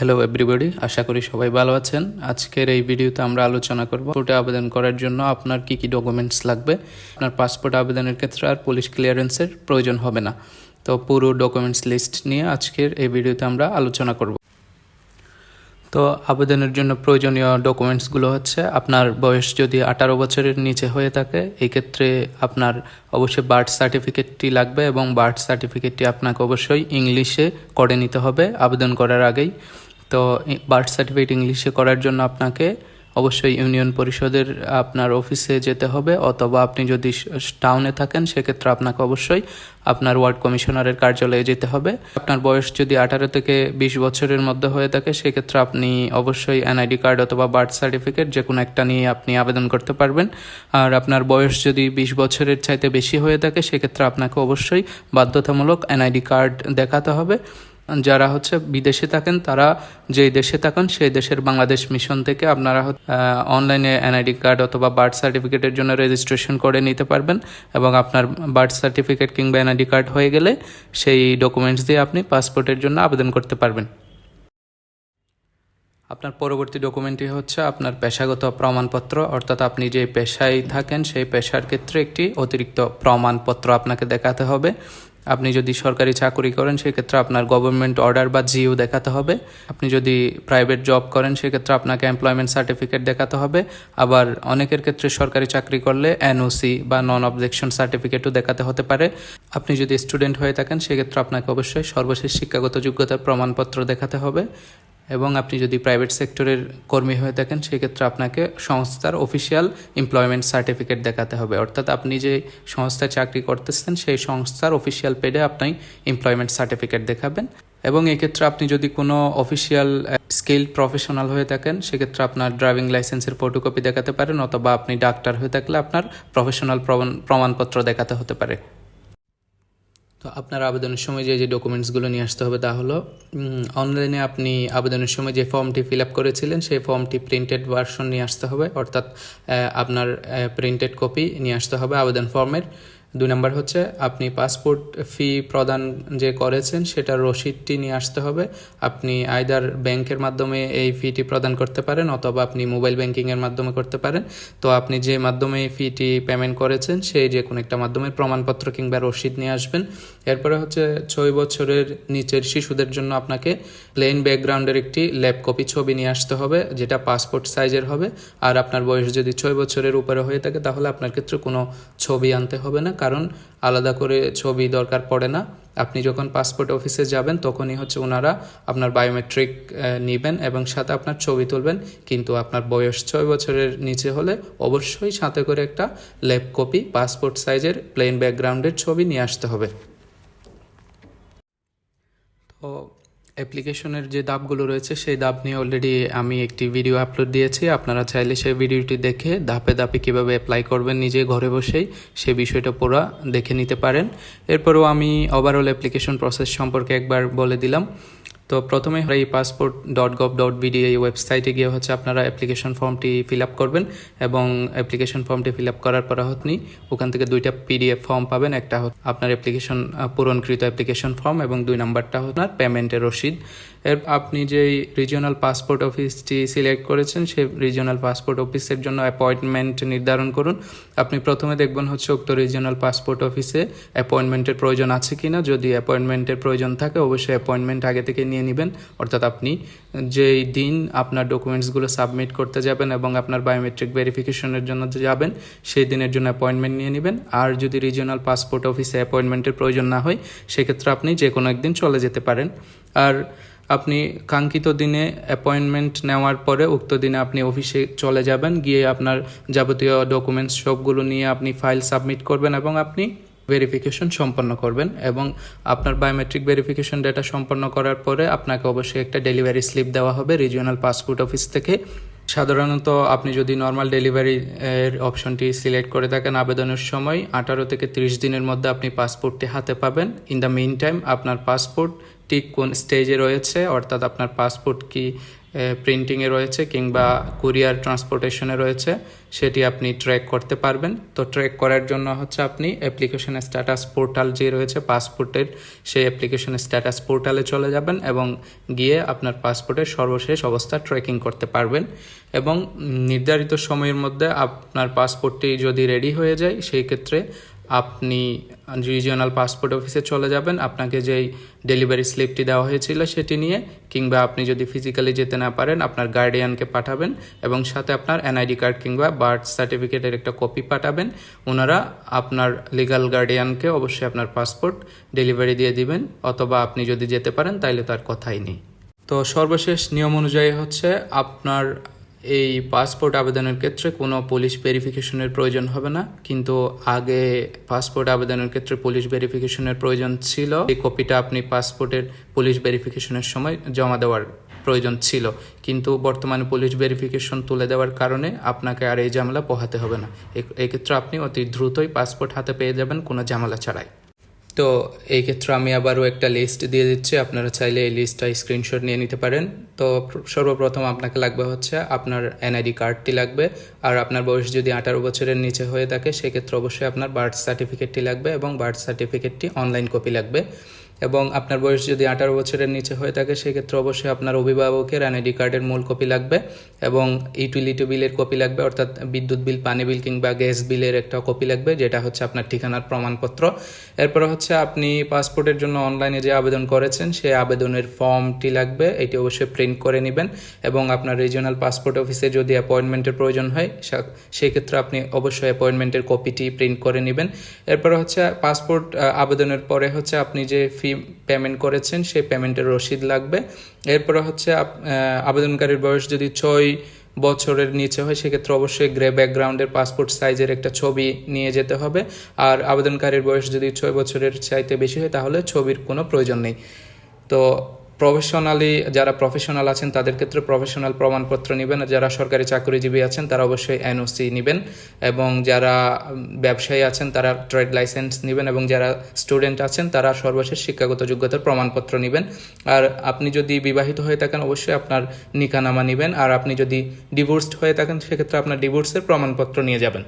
Hello everybody আশা করি সবাই ভালো আছেন। আজকের এই ভিডিওতে আমরা আলোচনা করব পাসপোর্টে আবেদন করার জন্য আপনার কি কি ডকুমেন্টস লাগবে। আপনার পাসপোর্ট আবেদনের ক্ষেত্রে আর পুলিশ ক্লিয়ারেন্সের প্রয়োজন হবে না। তো পুরো ডকুমেন্টস লিস্ট নিয়ে আজকের এই ভিডিওতে আমরা আলোচনা করব। তো আবেদনের জন্য প্রয়োজনীয় ডকুমেন্টসগুলো হচ্ছে, আপনার বয়স যদি আঠারো বছরের নিচে হয়ে থাকে, এই ক্ষেত্রে আপনার অবশ্যই বার্থ সার্টিফিকেটটি লাগবে এবং বার্থ সার্টিফিকেটটি আপনাকে অবশ্যই ইংলিশে করে নিতে হবে। আবেদন করার আগেই তো বার্থ সার্টিফিকেট ইংলিশে করার জন্য আপনাকে অবশ্যই ইউনিয়ন পরিষদের, আপনার অফিসে যেতে হবে অথবা আপনি যদি টাউনে থাকেন সেক্ষেত্রে আপনাকে অবশ্যই আপনার ওয়ার্ড কমিশনারের কার্যালয়ে যেতে হবে। আপনার বয়স যদি আঠারো থেকে বিশ বছরের মধ্যে হয়ে থাকে সেক্ষেত্রে আপনি অবশ্যই এনআইডি কার্ড অথবা বার্থ সার্টিফিকেট যে কোনো একটা নিয়ে আপনি আবেদন করতে পারবেন। আর আপনার বয়স যদি বিশ বছরের চাইতে বেশি হয়ে থাকে সেক্ষেত্রে আপনাকে অবশ্যই বাধ্যতামূলক এনআইডি কার্ড দেখাতে হবে। যারা হচ্ছে বিদেশে থাকেন, তারা যেই দেশে থাকেন, সেই দেশের বাংলাদেশ মিশন থেকে আপনারা অনলাইনে এনআইডি কার্ড অথবা বার্থ সার্টিফিকেটের জন্য রেজিস্ট্রেশন করে নিতে পারবেন এবং আপনার বার্থ সার্টিফিকেট কিংবা এনআইডি কার্ড হয়ে গেলে সেই ডকুমেন্টস দিয়ে আপনি পাসপোর্টের জন্য আবেদন করতে পারবেন। আপনার পরবর্তী ডকুমেন্টটি হচ্ছে আপনার পেশাগত প্রমাণপত্র, অর্থাৎ আপনি যে পেশায় থাকেন, সেই পেশার ক্ষেত্রে একটি অতিরিক্ত প্রমাণপত্র আপনাকে দেখাতে হবে। আপনি যদি সরকারি চাকরি করেন, সেক্ষেত্রে আপনার গভর্নমেন্ট অর্ডার বা জিও দেখাতে হবে। আপনি যদি প্রাইভেট জব করেন, সেক্ষেত্রে আপনাকে এমপ্লয়মেন্ট সার্টিফিকেট দেখাতে হবে। আবার অনেকের ক্ষেত্রে সরকারি চাকরি করলে এনওসি বা নন অবজেকশন সার্টিফিকেটও দেখাতে হতে পারে। আপনি যদি স্টুডেন্ট হয়ে থাকেন, সেক্ষেত্রে আপনাকে অবশ্যই সর্বশেষ শিক্ষাগত যোগ্যতার প্রমাণপত্র দেখাতে হবে। এবং আপনি যদি প্রাইভেট সেক্টরের কর্মী হয়ে থাকেন, সেক্ষেত্রে আপনাকে সংস্থার অফিসিয়াল এমপ্লয়মেন্ট সার্টিফিকেট দেখাতে হবে। অর্থাৎ আপনি যে সংস্থায় চাকরি করতেছেন, সেই সংস্থার অফিসিয়াল পেডে আপনি এমপ্লয়মেন্ট সার্টিফিকেট দেখাবেন। এবং এক্ষেত্রে আপনি যদি কোনো অফিসিয়াল স্কিল প্রফেশনাল হয়ে থাকেন, সেক্ষেত্রে আপনার ড্রাইভিং লাইসেন্সের ফটোকপি দেখাতে পারেন, অথবা আপনি ডাক্তার হয়ে থাকলে আপনার প্রফেশনাল প্রমাণপত্র দেখাতে হতে পারে। তো আপনার আবেদনের সময় যে যে ডকুমেন্টসগুলো নিয়ে আসতে হবে তা হলো অনলাইনে আপনি আবেদনের সময় যে ফর্মটি ফিল আপ করেছিলেন, সেই ফর্মটি প্রিন্টেড ভার্সন নিয়ে আসতে হবে, অর্থাৎ আপনার প্রিন্টেড কপি নিয়ে আসতে হবে আবেদন ফর্মের দুই নম্বর হচ্ছে, আপনি পাসপোর্ট ফি প্রদান যে করেছেন সেটার রসিদটি নিয়ে আসতে হবে। আপনি আইদার ব্যাংকের মাধ্যমে এই ফিটি প্রদান করতে পারেন, অথবা আপনি মোবাইল ব্যাংকিংয়ের মাধ্যমে করতে পারেন। তো আপনি যে মাধ্যমে এই ফিটি পেমেন্ট করেছেন, সেই যে কোনো একটা মাধ্যমে প্রমাণপত্র কিংবা রসিদ নিয়ে আসবেন। এরপরে হচ্ছে, ছয় বছরের নিচের শিশুদের জন্য আপনাকে প্লেন ব্যাকগ্রাউন্ডের একটি ল্যাব কপি ছবি নিয়ে আসতে হবে, যেটা পাসপোর্ট সাইজের হবে। আর আপনার বয়স যদি ছয় বছরের উপরে হয়ে থাকে, তাহলে আপনার ক্ষেত্রে কোনো ছবি আনতে হবে না। কারণ আলাদা করে ছবি দরকার পড়ে না। আপনি যখন পাসপোর্ট অফিসে যাবেন, তখনই হচ্ছে ওনারা আপনার বায়োমেট্রিক নেবেন এবং সাথে আপনার ছবি তুলবেন। কিন্তু আপনার বয়স ছয় বছরের নিচে হলে অবশ্যই সাথে করে একটা ল্যাব কপি পাসপোর্ট সাইজের প্লেন ব্যাকগ্রাউন্ডের ছবি নিয়ে আসতে হবে। তো অ্যাপ্লিকেশনের যে ধাপগুলো রয়েছে, সেই ধাপ নিয়ে অলরেডি আমি একটি ভিডিও আপলোড দিয়েছি। আপনারা চাইলে সেই ভিডিওটি দেখে ধাপে ধাপে কীভাবে অ্যাপ্লাই করবেন নিজে ঘরে বসেই সে বিষয়টা পুরো দেখে নিতে পারেন। এরপরেও আমি ওভারঅল অ্যাপ্লিকেশন প্রসেস সম্পর্কে একবার বলে দিলাম। তো প্রথমে এই passport dot gov dot BD এই ওয়েবসাইটে গিয়ে হচ্ছে আপনারা অ্যাপ্লিকেশন ফর্মটি ফিল আপ করবেন এবং অ্যাপ্লিকেশন ফর্মটি ফিল আপ করার পর হতনি ওখান থেকে দুইটা পিডিএফ ফর্ম পাবেন। একটা আপনার অ্যাপ্লিকেশন পূরণকৃত অ্যাপ্লিকেশন ফর্ম এবং দুই নাম্বারটা আপনার পেমেন্টের রসিদ। এর আপনি যে রিজিওনাল পাসপোর্ট অফিসটি সিলেক্ট করেছেন, সেই রিজিওনাল পাসপোর্ট অফিসের জন্য অ্যাপয়েন্টমেন্ট নির্ধারণ করুন। আপনি প্রথমে দেখবেন হচ্ছে উক্ত রিজিওনাল পাসপোর্ট অফিসে অ্যাপয়েন্টমেন্টের প্রয়োজন আছে কি না যদি অ্যাপয়েন্টমেন্টের প্রয়োজন থাকে, অবশ্যই অ্যাপয়েন্টমেন্ট আগে থেকে নিয়ে নেবেন। অর্থাৎ আপনি যেই দিন আপনার ডকুমেন্টসগুলো সাবমিট করতে যাবেন এবং আপনার বায়োমেট্রিক ভেরিফিকেশনের জন্য যাবেন, সেই দিনের জন্য অ্যাপয়েন্টমেন্ট নিয়ে নেবেন। আর যদি রিজিওনাল পাসপোর্ট অফিসে অ্যাপয়েন্টমেন্টের প্রয়োজন না হয়, সেক্ষেত্রে আপনি যে কোনো একদিন চলে যেতে পারেন। আর আপনি কাঙ্ক্ষিত দিনে অ্যাপয়েন্টমেন্ট নেওয়ার পরে উক্ত দিনে আপনি অফিসে চলে যাবেন, গিয়ে আপনার যাবতীয় ডকুমেন্টস সবগুলো নিয়ে আপনি ফাইল সাবমিট করবেন এবং আপনি ভেরিফিকেশন সম্পন্ন করবেন এবং আপনার বায়োমেট্রিক ভেরিফিকেশন ডেটা সম্পন্ন করার পরে আপনাকে অবশ্যই একটা ডেলিভারি স্লিপ দেওয়া হবে রিজিওনাল পাসপোর্ট অফিস থেকে। সাধারণত আপনি যদি নর্মাল ডেলিভারি এর অপশনটি সিলেক্ট করে থাকেন আবেদনের সময়, আঠারো থেকে তিরিশ দিনের মধ্যে আপনি পাসপোর্টটি হাতে পাবেন। ইন দ্য মেইন টাইম আপনার পাসপোর্ট ঠিক কোন স্টেজে রয়েছে, অর্থাৎ আপনার পাসপোর্ট কি প্রিন্টিংয়ে রয়েছে কিংবা কুরিয়ার ট্রান্সপোর্টেশনে রয়েছে, সেটি আপনি ট্র্যাক করতে পারবেন। তো ট্র্যাক করার জন্য হচ্ছে আপনি অ্যাপ্লিকেশনের স্ট্যাটাস পোর্টাল যে রয়েছে পাসপোর্টের সেই অ্যাপ্লিকেশনের স্ট্যাটাস পোর্টালে চলে যাবেন এবং গিয়ে আপনার পাসপোর্টের সর্বশেষ অবস্থা ট্র্যাকিং করতে পারবেন। এবং নির্ধারিত সময়ের মধ্যে আপনার পাসপোর্টটি যদি রেডি হয়ে যায়, সেই ক্ষেত্রে আপনি রিজিওনাল পাসপোর্ট অফিসে চলে যাবেন। আপনাকে যেই ডেলিভারি স্লিপটি দেওয়া হয়েছিল সেটি নিয়ে, কিংবা আপনি যদি ফিজিক্যালি যেতে না পারেন, আপনার গার্ডিয়ানকে পাঠাবেন এবং সাথে আপনার এনআইডি কার্ড কিংবা বার্থ সার্টিফিকেটের একটা কপি পাঠাবেন। ওনারা আপনার লিগাল গার্ডিয়ানকে অবশ্যই আপনার পাসপোর্ট ডেলিভারি দিয়ে দিবেন, অথবা আপনি যদি যেতে পারেন, তাইলে তার কথাই নেই। তো সর্বশেষ নিয়ম অনুযায়ী হচ্ছে, আপনার এই পাসপোর্ট আবেদনের ক্ষেত্রে কোনো পুলিশ ভেরিফিকেশনের প্রয়োজন হবে না। কিন্তু আগে পাসপোর্ট আবেদনের ক্ষেত্রে পুলিশ ভেরিফিকেশনের প্রয়োজন ছিল। এই কপিটা আপনি পাসপোর্টের পুলিশ ভেরিফিকেশনের সময় জমা দেওয়ার প্রয়োজন ছিল। কিন্তু বর্তমানে পুলিশ ভেরিফিকেশন তুলে দেওয়ার কারণে আপনাকে আর এই ঝামেলা পোহাতে হবে না। এক্ষেত্রে আপনি অতি দ্রুতই পাসপোর্ট হাতে পেয়ে যাবেন, কোনো ঝামেলা ছাড়াই। তো এই ক্ষেত্রে আমি আবারও একটা লিস্ট দিয়ে দিচ্ছি। আপনারা চাইলে এই লিস্টটা স্ক্রিনশট নিয়ে নিতে পারেন। তো সর্বপ্রথম আপনাকে লাগবে হচ্ছে আপনার এনআইডি কার্ডটি লাগবে। আর আপনার বয়স যদি আঠারো বছরের নিচে হয়ে থাকে, সেক্ষেত্রে অবশ্যই আপনার বার্থ সার্টিফিকেটটি লাগবে এবং বার্থ সার্টিফিকেটটি অনলাইন কপি লাগবে। এবং আপনার বয়স যদি আঠারো বছরের নিচে হয়ে থাকে, সেক্ষেত্রে অবশ্যই আপনার অভিভাবকের এনআইডি কার্ডের মূল কপি লাগবে এবং ইউটিলিটি বিলের কপি লাগবে, অর্থাৎ বিদ্যুৎ বিল পানি বিল কিংবা গ্যাস বিলের একটা কপি লাগবে, যেটা হচ্ছে আপনার ঠিকানার প্রমাণপত্র। এরপর হচ্ছে আপনি পাসপোর্টের জন্য অনলাইনে যে আবেদন করেছেন, সেই আবেদনের ফর্মটি লাগবে, এটি অবশ্যই প্রিন্ট করে নেবেন এবং আপনার রিজিওনাল পাসপোর্ট অফিসে যদি অ্যাপয়েন্টমেন্টের প্রয়োজন হয় সেক্ষেত্রে আপনি অবশ্যই অ্যাপয়েন্টমেন্টের কপিটি প্রিন্ট করে নেবেন। এরপর হচ্ছে পাসপোর্ট আবেদনের পরে হচ্ছে আপনি যে ফি পেমেন্ট করেছেন, সেই পেমেন্টের রসিদ লাগবে। এরপরে হচ্ছে আবেদনকারীর বয়স যদি ছয় বছরের নিচে হয়, সেক্ষেত্রে অবশ্যই গ্রে ব্যাকগ্রাউন্ডের পাসপোর্ট সাইজের একটা ছবি নিয়ে যেতে হবে। আর আবেদনকারীর বয়স যদি ছয় বছরের চাইতে বেশি হয়, তাহলে ছবির কোনো প্রয়োজন নেই। তো প্রফেশনালি যারা প্রফেশনাল আছেন, তাদের ক্ষেত্রে প্রফেশনাল প্রমাণপত্র নেবেন। আর যারা সরকারি চাকরিজীবী আছেন, তারা অবশ্যই এনওসি নেবেন। এবং যারা ব্যবসায়ী আছেন, তারা ট্রেড লাইসেন্স নেবেন। এবং যারা স্টুডেন্ট আছেন, তারা সর্বশেষ শিক্ষাগত যোগ্যতার প্রমাণপত্র নেবেন। আর আপনি যদি বিবাহিত হয়ে থাকেন, অবশ্যই আপনার নিকানামা নেবেন। আর আপনি যদি ডিভোর্সড হয়ে থাকেন, সেক্ষেত্রে আপনার ডিভোর্সের প্রমাণপত্র নিয়ে যাবেন।